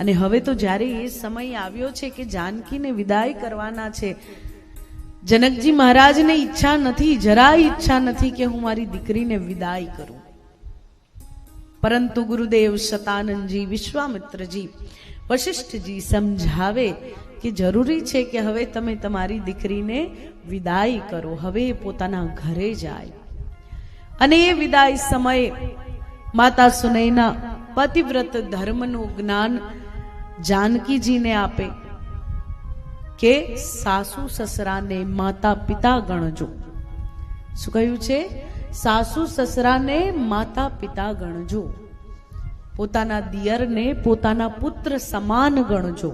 અને હવે તો જ્યારે એ સમય આવ્યો છે કે જાનકીને વિદાય કરવાના છે, જનકજી મહારાજને ઈચ્છા નથી, જરાય ઈચ્છા નથી કે હું મારી દીકરીને વિદાય કરું. પરંતુ ગુરુદેવ શતાનંદજી વિશ્વામિત્રજી, વશિષ્ઠજી સમજાવે કે જરૂરી છે કે હવે તમે તમારી દીકરીને વિદાય કરો, હવે પોતાના ઘરે જાય. અને એ વિદાય સમયે માતા સુનૈના પતિવ્રત ધર્મનું જ્ઞાન જાનકીજીને આપે કે સાસુ સસરાને માતા પિતા ગણજો. શું કહ્યું છે? સાસુ સસરાને માતા પિતા ગણજો. પોતાના દિયરને પોતાના પુત્ર સમાન ગણજો.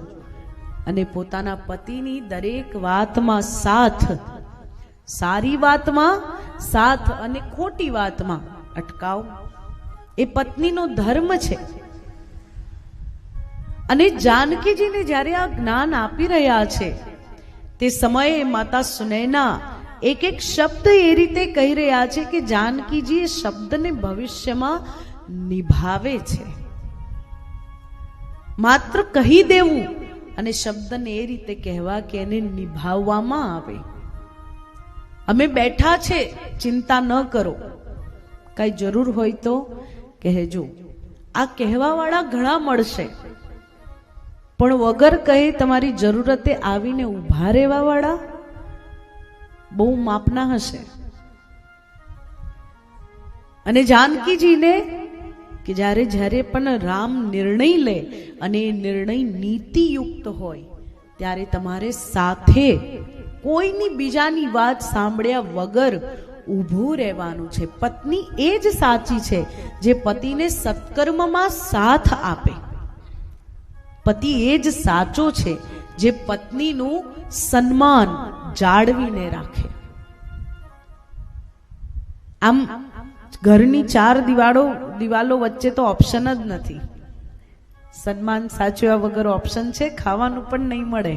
અને પોતાના પતિની દરેક વાતમાં સાથ. સારી વાતમાં સાથ અને ખોટી વાતમાં અટકાવ. એ પત્નીનો ધર્મ છે. અને જાનકીજીને જ્યારે આ જ્ઞાન આપી રહ્યા છે, તે સમયે માતા સુનૈના એક એક શબ્દ એ રીતે કહી રહ્યા છે કે જાનકીજી એ શબ્દને ભવિષ્યમાં નિભાવે છે. માત્ર કહી દેવું અને શબ્દને એ રીતે કહેવા કે એને નિભાવવામાં આવે. અમે બેઠા છે, ચિંતા ન કરો. કઈ જરૂર હોય તો કહેજો. આ કહેવાવાળા ઘણા મળશે. પણ વગર કહે તમારી જરૂરતે આવીને ઊભા રહેવા વાળા બહુ માપના હશે. અને જાનકીજીને કે જ્યારે જ્યારે પણ રામ નિર્ણય લે અને એ નિર્ણય નીતિયુક્ત હોય, ત્યારે તમારે સાથે કોઈની બીજાની વાત સાંભળ્યા વગર ઊભું રહેવાનું છે. પત્ની એ જ સાચી છે, જે પતિને સત્કર્મમાં સાથ આપે. પતિ એ જ સાચો છે, જે પત્નીનું સન્માન જાળવીને રાખે. આમ ઘરની ચાર દિવાળો, દિવાલો વચ્ચે તો ઓપ્શન જ નથી. સન્માન સાચવ્યા વગર ઓપ્શન છે, ખાવાનું પણ નહીં મળે.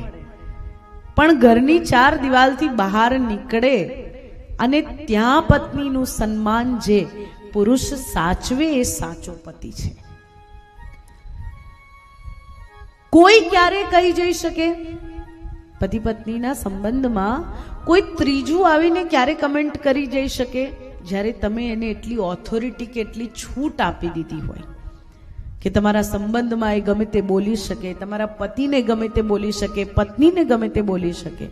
પણ ઘરની ચાર દિવાલથી બહાર નીકળે અને ત્યાં પત્નીનું સન્માન જે પુરુષ સાચવે એ સાચો પતિ છે. કોઈ ક્યારે કહી જઈ શકે? પતિ પત્નીના સંબંધમાં કોઈ ત્રીજું આવીને ક્યારે કમેન્ટ કરી જઈ શકે? જ્યારે તમે એને એટલી ઓથોરિટી કે એટલી છૂટ આપી દીધી હોય કે તમારા સંબંધમાં એ ગમે તે બોલી શકે, તમારા પતિને ગમે તે બોલી શકે, પત્નીને ગમે તે બોલી શકે.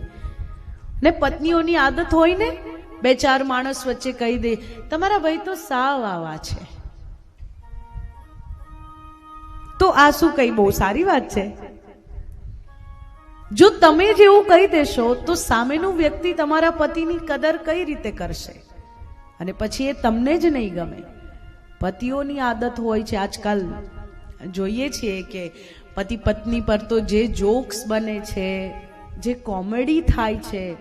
ને પત્નીઓની આદત હોય ને? બે ચાર માણસ વચ્ચે કહી દે, તમારા ભાઈ તો સાવ આવા છે. તો આ શું કઈ બહુ સારી વાત છે. જો તમે જેવું કહી દેશો, તો સામેનું વ્યક્તિ તમારા પતિની કદર કઈ રીતે કરશે? અને પછી એ તમને જ નહીં ગમે. પતિઓની આદત હોય છે આજકાલ. જોઈએ છીએ કે પતિ પત્ની પર તો જે જોક્સ બને છે, જે કોમેડી થાય છે,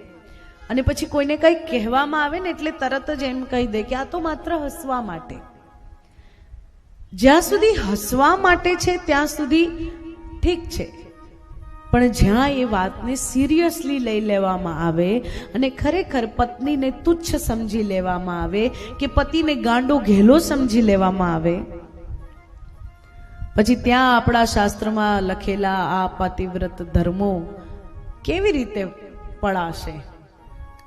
અને પછી કોઈને કંઈ કહેવામાં આવે ને એટલે તરત જ એમ કહી દે કે આ તો માત્ર હસવા માટે. જ્યાં સુધી હસવા માટે છે, ત્યાં સુધી ઠીક છે. પણ જ્યાં એ વાતને સિરિયસલી લઈ લેવામાં આવે અને ખરેખર પત્નીને તુચ્છ સમજી લેવામાં આવે કે પતિને ગાંડો ઘેલો સમજી લેવામાં આવે. પછી ત્યાં આપણા શાસ્ત્રમાં લખેલા આ પતિવ્રત ધર્મો કેવી રીતે પડાશે?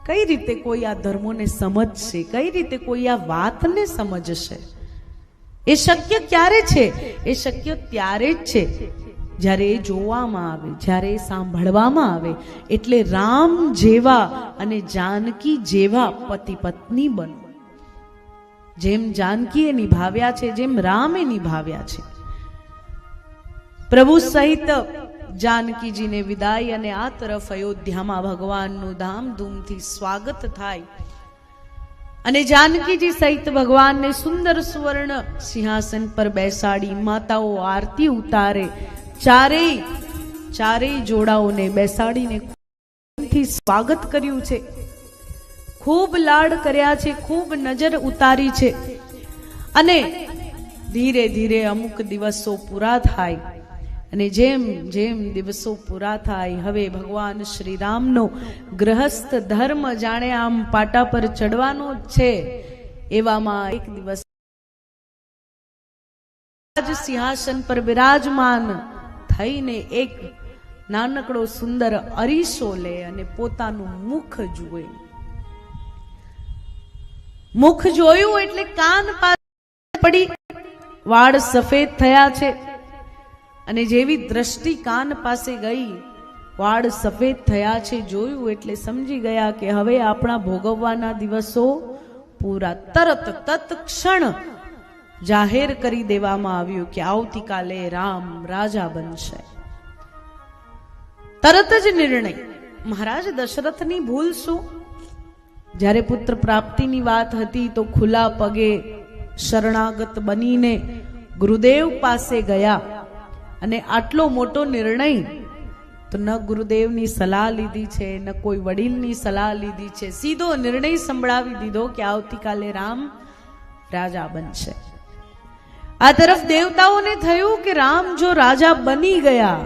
કઈ રીતે કોઈ આ ધર્મોને સમજશે? કઈ રીતે કોઈ આ વાતને સમજશે? એ શક્ય ક્યારે છે? એ શક્ય ત્યારે જ છે. જ્યારે એ જોવામાં આવે, જ્યારે એ સાંભળવામાં આવે, એટલે રામ જેવા અને જાનકી જેવા પતિ પત્ની બનો. જેમ જાનકીએ નિભાવ્યા છે, જેમ રામે નિભાવ્યા છે. પ્રભુ સહિત જાનકીજીને વિદાય અને આ તરફ અયોધ્યામાં ભગવાનનું ધામધૂમથી સ્વાગત થાય. અને જાનકીજી સહિત ભગવાનને સુંદર સુવર્ણ સિંહાસન પર બેસાડી માતાઓ આરતી ઉતારે. ચારેય ચારેય જોડાઓને બેસાડીને સ્વાગત કર્યું છે. ખૂબ લાડ કર્યા છે, ખૂબ નજર ઉતારી છે. અને ધીરે ધીરે અમુક દિવસો પૂરા થાય. અને જેમ જેમ દિવસો પૂરા થાય, હવે ભગવાન શ્રી રામનો ગ્રહસ્થ ધર્મ જાણે આમ પાટા પર ચડવાનો જ છે. એવામાં એક દિવસ સિંહાસન પર બિરાજમાન થઈને એક નાનકડો સુંદર અરીસો લે અને પોતાનું મુખ જુએ. મુખ જોયું એટલે કાન પાસે પડી. વાળ સફેદ થયા છે. અને જેવી દ્રષ્ટિ કાન પાસે ગઈ, વાળ સફેદ થયા છે જોયું એટલે સમજી ગયા કે હવે આપણા ભોગવવાના દિવસો પૂરા તરત, તત્ક્ષણ જાહેર કરી દેવામાં આવ્યું કે આવતીકાલે રામ રાજા બનશે. તરત જ નિર્ણય. મહારાજ, દશરથની ભૂલ શું? જ્યારે પુત્ર પ્રાપ્તિની વાત હતી તો ખુલ્લા પગે શરણાગત બનીને ગુરુદેવ પાસે ગયા. અને આટલો મોટો નિર્ણય તો ન ગુરુદેવની સલાહ લીધી છે, ન કોઈ વડીલની સલાહ લીધી છે. સીધો નિર્ણય સંભળાવી દીધો કે આવતીકાલે રામ રાજા બનશે. આ તરફ દેવતાઓને થયું કે રામ જો રાજા બની ગયા,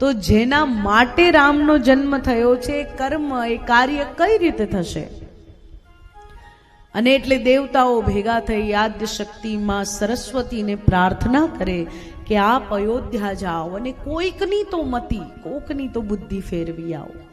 તો જેના માટે રામનો જન્મ થયો છે, કર્મ એ કાર્ય કઈ રીતે થશે? અને એટલે દેવતાઓ ભેગા થઈ યાદ શક્તિમાં સરસ્વતીને પ્રાર્થના કરે કે આપ અયોધ્યા જાઓ અને કોઈકની તો મતિ, કોકની તો બુદ્ધિ ફેરવી આવો.